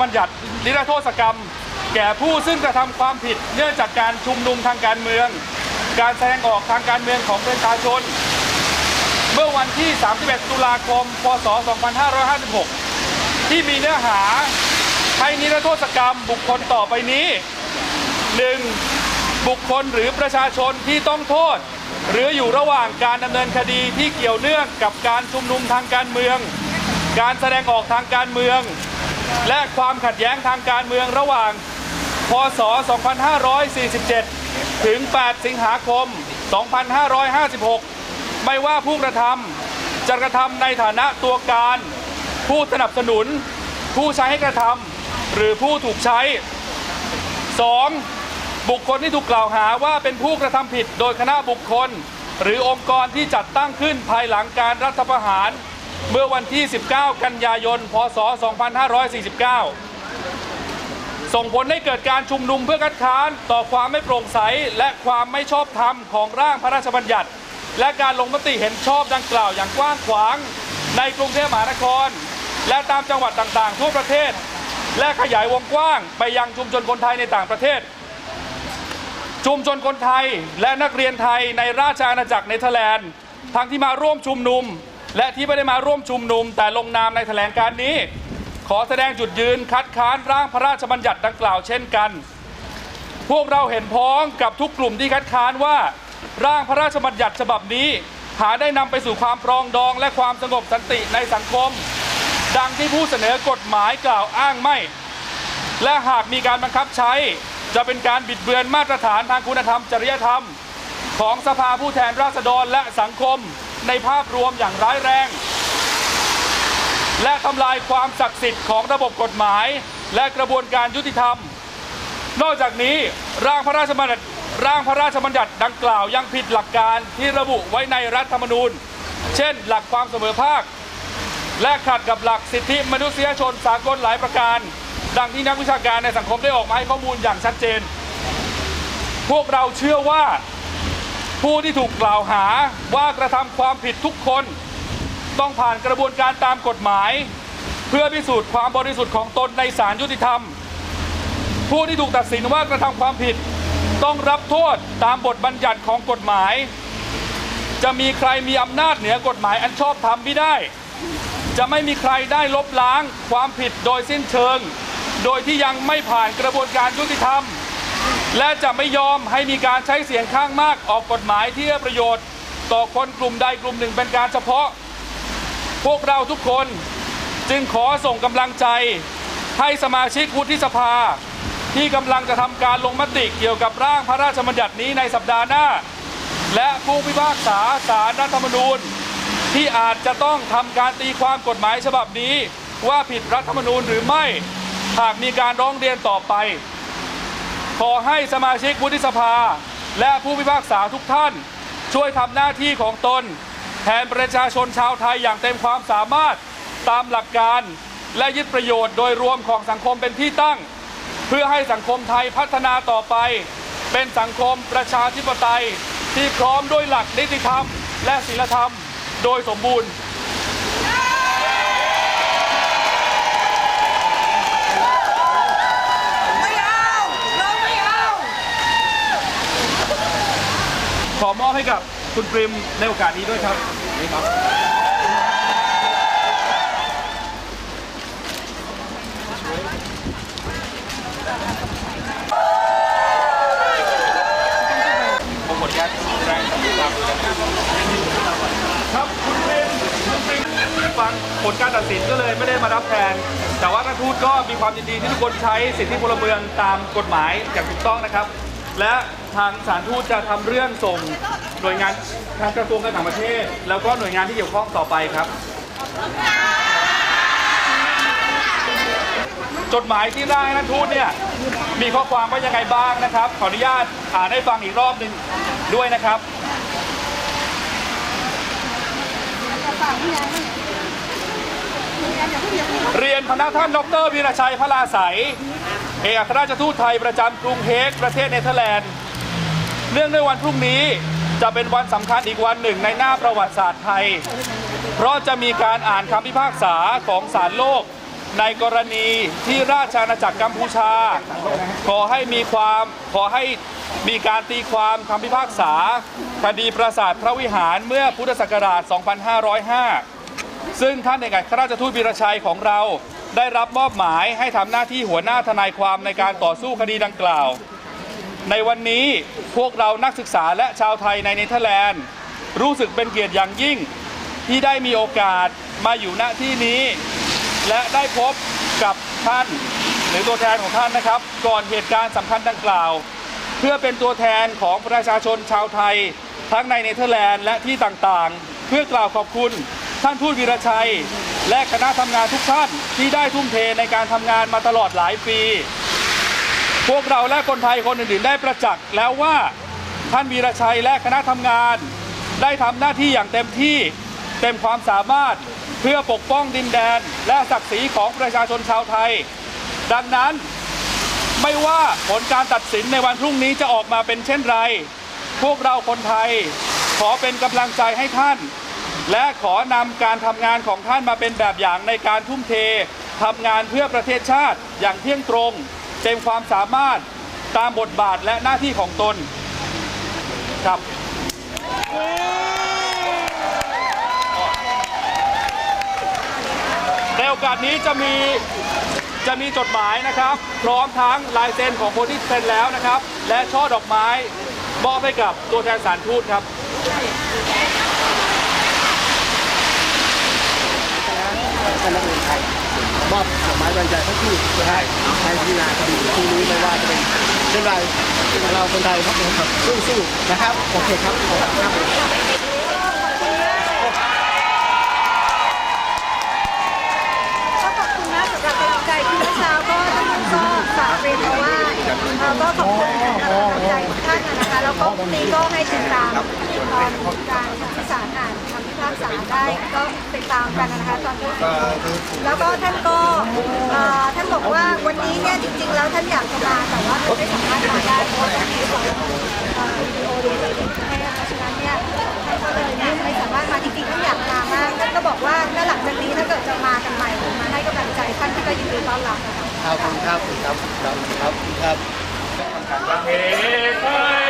พระราชบัญญัตินิรโทษกรรม แก่ผู้ซึ่งกระทำความผิด เนื่องจากการชุมนุมทางการเมือง การแสดงออกทางการเมืองของประชาชน เมื่อวันที่ 31 ตุลาคม พศ 2556 ที่มีเนื้อหาให้นิรโทษกรรมบุคคลต่อไปนี้ 1. บุคคลหรือประชาชนที่ต้องโทษ หรืออยู่ระหว่างการดำเนินคดีที่เกี่ยวเนื่องกับการชุมนุมทางการเมือง การแสดงออกทางการเมือง และความขัดแย้งทางการเมืองระหว่าง พศ 2547 ถึง 8 สิงหาคม 2556 ไม่ว่าผู้กระทำจะกระทำในฐานะตัวการ ผู้สนับสนุน ผู้ใช้ให้กระทำหรือผู้ถูกใช้ 2. บุคคลที่ถูกกล่าวหาว่าเป็นผู้กระทำผิดโดยคณะบุคคล หรือองค์กรที่จัดตั้งขึ้นภายหลังการรัฐประหาร เมื่อวันที่ 19 กันยายน พศ 2549 ส่งผลให้เกิดการชุมนุมเพื่อคัดค้านต่อความไม่โปร่งใส และความไม่ชอบธรรมของร่างพระราชบัญญัติ และการลงมติเห็นชอบดังกล่าวอย่างกว้างขวาง ในกรุงเทพมหานคร และตามจังหวัดต่างๆ ทั่วประเทศ และขยายวงกว้างไปยังชุมชนคนไทยในต่างประเทศ ชุมชนคนไทยและนักเรียนไทยในราชอาณาจักรเนเธอร์แลนด์ทั้งที่มาร่วมชุมนุม และที่ไม่ได้มาร่วมชุมนุม แต่ลงนามในแถลงการนี้ ขอแสดงจุดยืนคัดค้านร่างพระราชบัญญัติดังกล่าวเช่นกัน พวกเราเห็นพ้องกับทุกกลุ่มที่คัดค้านว่า ร่างพระราชบัญญัติฉบับนี้ หาได้นำไปสู่ความปรองดองและความสงบสันติในสังคม ดังที่ผู้เสนอกฎหมายกล่าวอ้างไม่ และหากมีการบังคับใช้จะเป็นการบิดเบือนมาตรฐานทางคุณธรรมจริยธรรม ของสภาผู้แทนราษฎรและสังคม ในภาพรวมอย่างร้ายแรง และทำลายความศักดิ์สิทธิ์ของระบบกฎหมาย และกระบวนการยุติธรรม นอกจากนี้ร่างพระราชบัญญัติร่างพระราชบัญญัติดังกล่าวยังผิดหลักการที่ระบุไว้ในรัฐธรรมนูญ เช่น หลักความเสมอภาค และขัดกับหลักสิทธิมนุษยชนสากลหลายประการ ดังที่นักวิชาการในสังคมได้ออกมาให้ข้อมูลอย่างชัดเจน พวกเราเชื่อว่า ผู้ที่ถูกกล่าวหาว่ากระทำความผิดทุกคน ต้องผ่านกระบวนการตามกฎหมาย เพื่อพิสูจน์ความบริสุทธิ์ของตนในศาลยุติธรรม ผู้ที่ถูกตัดสินว่ากระทำความผิด ต้องรับโทษตามบทบัญญัติของกฎหมาย จะมีใครมีอำนาจเหนือกฎหมายอันชอบธรรมไม่ได้ จะไม่มีใครได้ลบล้างความผิดโดยสิ้นเชิง โดยที่ยังไม่ผ่านกระบวนการยุติธรรม และจะไม่ยอมให้มีการใช้เสียงข้างมากออกกฎหมายที่เอประโยชน์ ต่อคนกลุ่มใดกลุ่มหนึ่งเป็นการเฉพาะ พวกเราทุกคนจึงขอส่งกำลังใจ ให้สมาชิกวุฒิสภา ที่กำลังจะทำการลงมติเกี่ยวกับร่างพระราชบัญญัตินี้ในสัปดาห์หน้า และผู้พิพากษาศาลรัฐธรรมนูญ ที่อาจจะต้องทำการตีความกฎหมายฉบับนี้ ว่าผิดรัฐธรรมนูญหรือไม่หากมีการร้องเรียนต่อไป ขอให้สมาชิกวุฒิสภา และผู้พิพากษาทุกท่าน ช่วยทำหน้าที่ของตน แทนประชาชนชาวไทยอย่างเต็มความสามารถตามหลักการ และยึดประโยชน์โดยรวมของสังคมเป็นที่ตั้ง เพื่อให้สังคมไทยพัฒนาต่อไป เป็นสังคมประชาธิปไตย ที่พร้อมด้วยหลักนิติธรรม และศีลธรรม โดยสมบูรณ์ ไม่เอาเราไม่เอา ขอมอบให้กับคุณปริมในโอกาสนี้ด้วยครับนี่ครับผมหมดแก๊สแรงครับครับคุณปริมคุณปริมฟังผลการตัดสินก็เลยไม่ได้มารับแทน แต่ว่าท่านทูตก็มีความยินดีที่ทุกคนใช้สิทธิพลเมืองตามกฎหมายอย่างถูกต้องนะครับ และทางสารทูตจะทำเรื่องส่งหน่วยงานทางกระทรวงการต่างประเทศ แล้วก็หน่วยงานที่เกี่ยวข้องต่อไปครับ จดหมายที่ร่างให้ท่านทูตเนี่ยมีข้อความว่ายังไงบ้างนะครับ ขออนุญาตอ่านให้ฟังอีกรอบหนึ่งด้วยนะครับ เรียนพนักท่านดรวีรชัยพระลาใสย เอกอัครราชทูตไทยประจำกรุงเฮกประเทศเนเธอร์แลนด์ เนื่องในวันพรุ่งนี้จะเป็นวันสำคัญอีกวันหนึ่งในหน้าประวัติศาสตร์ไทย เพราะจะมีการอ่านคำพิพากษาของศาลโลก ในกรณีที่ราชอาณาจักรกัมพูชา ขอให้มีความขอให้มีการตีความคำพิพากษา คดีปราสาทพระวิหารเมื่อพุทธศักราช 2505 ซึ่งท่านเอกอัครราชทูตวีรชัยของเรา ได้รับมอบหมายให้ทำหน้าที่หัวหน้าทนายความในการต่อสู้คดีดังกล่าว ในวันนี้พวกเรานักศึกษาและชาวไทยในเนเธอร์แลนด์ รู้สึกเป็นเกียรติอย่างยิ่ง ที่ได้มีโอกาสมาอยู่ณที่นี้ และได้พบกับท่าน หรือตัวแทนของท่านนะครับ ก่อนเหตุการณ์สำคัญดังกล่าว เพื่อเป็นตัวแทนของประชาชนชาวไทย ทั้งในเนเธอร์แลนด์และที่ต่างๆ เพื่อกล่าวขอบคุณ ท่านทูตวีรชัย และคณะทำงานทุกท่านที่ได้ทุ่มเทในการทำงานมาตลอดหลายปี พวกเราและคนไทยคนอื่นๆ ได้ประจักษ์แล้วว่าท่านวีรชัยและคณะทำงาน ได้ทำหน้าที่อย่างเต็มที่เต็มความสามารถเพื่อปกป้องดินแดน และศักดิ์ศรีของประชาชนชาวไทย ดังนั้นไม่ว่าผลการตัดสินในวันพรุ่งนี้จะออกมาเป็นเช่นไร พวกเราคนไทยขอเป็นกำลังใจให้ท่าน และขอนำการทำงานของท่านมาเป็นแบบอย่างในการทุ่มเททำงานเพื่อประเทศชาติอย่างเที่ยงตรง เต็มความสามารถตามบทบาทและหน้าที่ของตนครับในโอกาสนี้จะมีจะมีจดหมายนะครับ พร้อมทั้งลายเซ็นของคนที่เซ็นแล้วนะครับ และช่อดอกไม้มอบให้กับตัวแทนสารทูตครับ คณะเรียนไทยมอบดอกไม้บรรยายพระทูตนะฮะในที่นาคดีที่นี้ไม่ว่าจะเป็นเช่นไรเราคนไทยครับสู้ๆนะครับโอเคครับขอบคุณครับก็ขอบคุณกำลังใจทุกท่านนะคะ แล้วก็พรุ่งนี้ก็ให้ติดตามตอนการาลอ่านคำพิพากษาได้ก็ติดตามกันนะคะตอนนี้แล้วก็ท่านก็เอ่อท่านบอกว่าวันนี้เนี่ยจริง ๆ แล้วท่านอยากจะมาแต่ว่าท่านไม่สามารถมาได้เพราะว่าต้องมีสองเอ่อวิดีโอดูให้เพราะฉะนั้นเนี่ยท่านก็เลยเนี่ยไม่สามารถมาจริงๆท่านอยากมามากท่านก็บอกว่าถ้าหลังจากนี้ถ้าเกิดจะมากันใหม่มาให้กำลังใจท่านท่านก็ยินดีต้อนรับนะคะขอบคุณครับครับครับครับครับเหตุ